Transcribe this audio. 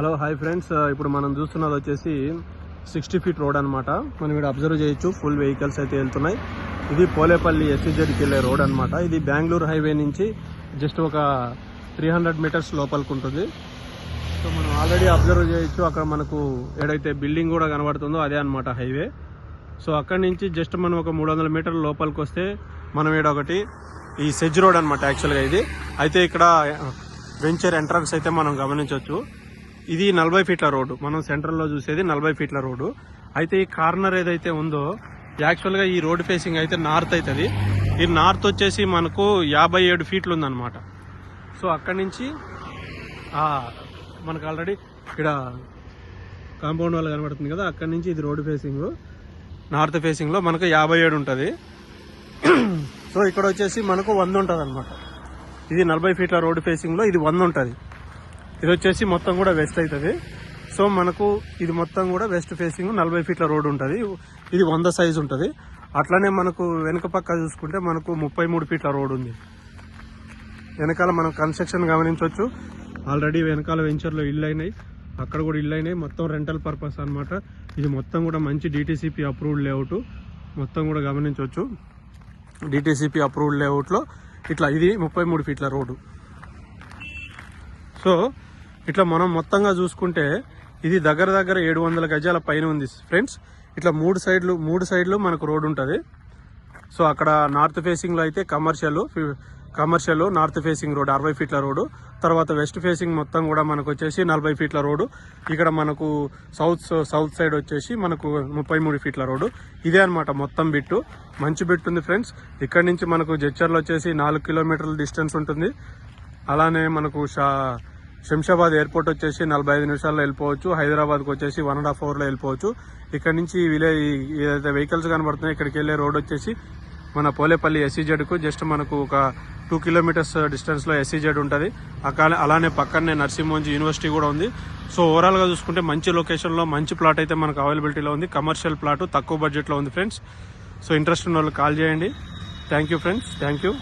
Hello hi friends. ఇప్పుడు మనం చూస్తున్నది వచ్చేసి సిక్స్టీ ఫీట్ రోడ్ అనమాట మనం ఇక్కడ అబ్జర్వ్ చేయొచ్చు. ఫుల్ వెహికల్స్ అయితే వెళ్తున్నాయి. ఇది పోలేపల్లి ఎస్సీజెడ్కి వెళ్ళే రోడ్ అనమాట ఇది బెంగళూరు హైవే నుంచి జస్ట్ ఒక త్రీ హండ్రెడ్ మీటర్స్ లోపలికి ఉంటుంది. సో మనం ఆల్రెడీ అబ్జర్వ్ చేయొచ్చు. అక్కడ మనకు ఏడైతే బిల్డింగ్ కూడా కనబడుతుందో అదే అనమాట హైవే. సో అక్కడి నుంచి జస్ట్ మనం ఒక మూడు వందల మీటర్ల లోపలికి వస్తే మనం ఈడ ఒకటి ఈ సెజ్ రోడ్ అనమాట యాక్చువల్గా ఇది. అయితే ఇక్కడ వెంచర్ ఎంట్రన్స్ అయితే మనం గమనించవచ్చు ఇది నలభై ఫీట్ల రోడ్డు. మనం సెంట్రల్లో చూసేది నలభై ఫీట్ల రోడ్డు. అయితే ఈ కార్నర్ ఏదైతే ఉందో యాక్చువల్గా ఈ రోడ్డు ఫేసింగ్ అయితే నార్త్ అవుతుంది ఈ నార్త్ వచ్చేసి మనకు యాభై ఏడు ఫీట్లు ఉందన్నమాట. సో అక్కడి నుంచి మనకు ఆల్రెడీ ఇక్కడ కాంపౌండ్ వాళ్ళు కనబడుతుంది కదా అక్కడి నుంచి ఇది రోడ్ ఫేసింగ్ నార్త్ ఫేసింగ్లో మనకు యాభై ఏడు ఉంటుంది. సో ఇక్కడ వచ్చేసి మనకు వంద ఉంటుంది అనమాట ఇది నలభై ఫీట్ల రోడ్డు ఫేసింగ్లో ఇది వంద ఉంటుంది. ఇది వచ్చేసి మొత్తం కూడా వెస్ట్ అవుతుంది సో మనకు ఇది మొత్తం కూడా వెస్ట్ ఫేసింగ్ నలభై ఫీట్ల రోడ్ ఉంటుంది. ఇది వంద సైజ్ ఉంటుంది. అట్లనే మనకు వెనుక పక్క చూసుకుంటే మనకు ముప్పై మూడు ఫీట్ల రోడ్ ఉంది. వెనకాల మనం కన్స్ట్రక్షన్ గమనించవచ్చు ఆల్రెడీ వెనకాల వెంచర్లో ఇల్లు అయినాయి. అక్కడ కూడా ఇల్లు అయినాయి. మొత్తం రెంటల్ పర్పస్ అన్నమాట. ఇది మొత్తం కూడా మంచి డిటీసీపీ అప్రూవ్డ్ లేఅవుట్ మొత్తం కూడా గమనించవచ్చు డిటీసీపీ అప్రూవ్డ్ లేఅవుట్లో ఇట్లా ఇది ముప్పై మూడు ఫీట్ల రోడ్డు సో ఇట్లా మనం మొత్తంగా చూసుకుంటే ఇది దగ్గర దగ్గర ఏడు వందల గజాల పైన ఉంది ఫ్రెండ్స్ ఇట్లా మూడు సైడ్లు మూడు సైడ్లు మనకు రోడ్ ఉంటుంది. సో అక్కడ నార్త్ ఫేసింగ్లో అయితే commercial commercial north facing road అరవై ఫీట్ల రోడ్డు తర్వాత వెస్ట్ ఫేసింగ్ మొత్తం కూడా మనకు వచ్చేసి నలభై ఫీట్ల రోడ్డు ఇక్కడ మనకు సౌత్ సౌత్ సైడ్ వచ్చేసి మనకు ముప్పై మూడు ఫీట్ల రోడ్డు ఇదే అనమాట మొత్తం బిట్టు. మంచి బిట్ ఉంది ఫ్రెండ్స్ ఇక్కడ నుంచి మనకు జడ్చర్లు వచ్చేసి నాలుగు కిలోమీటర్ల డిస్టెన్స్ ఉంటుంది. అలానే మనకు షా శంషాబాద్ ఎయిర్పోర్ట్ వచ్చేసి నలభై ఐదు నిమిషాల్లో వెళ్ళిపోవచ్చు. హైదరాబాద్కి వచ్చేసి వన్ అండ్ హాఫ్ అవర్లో వెళ్ళిపోవచ్చు. ఇక్కడ నుంచి విలేజ్ ఏదైతే వెహికల్స్ కనబడుతున్నాయి ఇక్కడికి వెళ్ళే రోడ్ వచ్చేసి మన పోలేపల్లి ఎస్సీజెడ్కు జస్ట్ మనకు ఒక టూ కిలోమీటర్స్ డిస్టెన్స్లో ఎస్సీజెడ్ ఉంటుంది. అక్కడ అలానే పక్కనే నర్సింహోంజీ యూనివర్సిటీ కూడా ఉంది. సో ఓవరాల్గా చూసుకుంటే మంచి లొకేషన్లో మంచి ప్లాట్ అయితే మనకు అవైలబిలిటీలో ఉంది. కమర్షియల్ ప్లాట్ తక్కువ బడ్జెట్లో ఉంది ఫ్రెండ్స్. సో ఇంట్రెస్ట్ ఉన్న వాళ్ళు కాల్ చేయండి. Thank you friends. Thank you.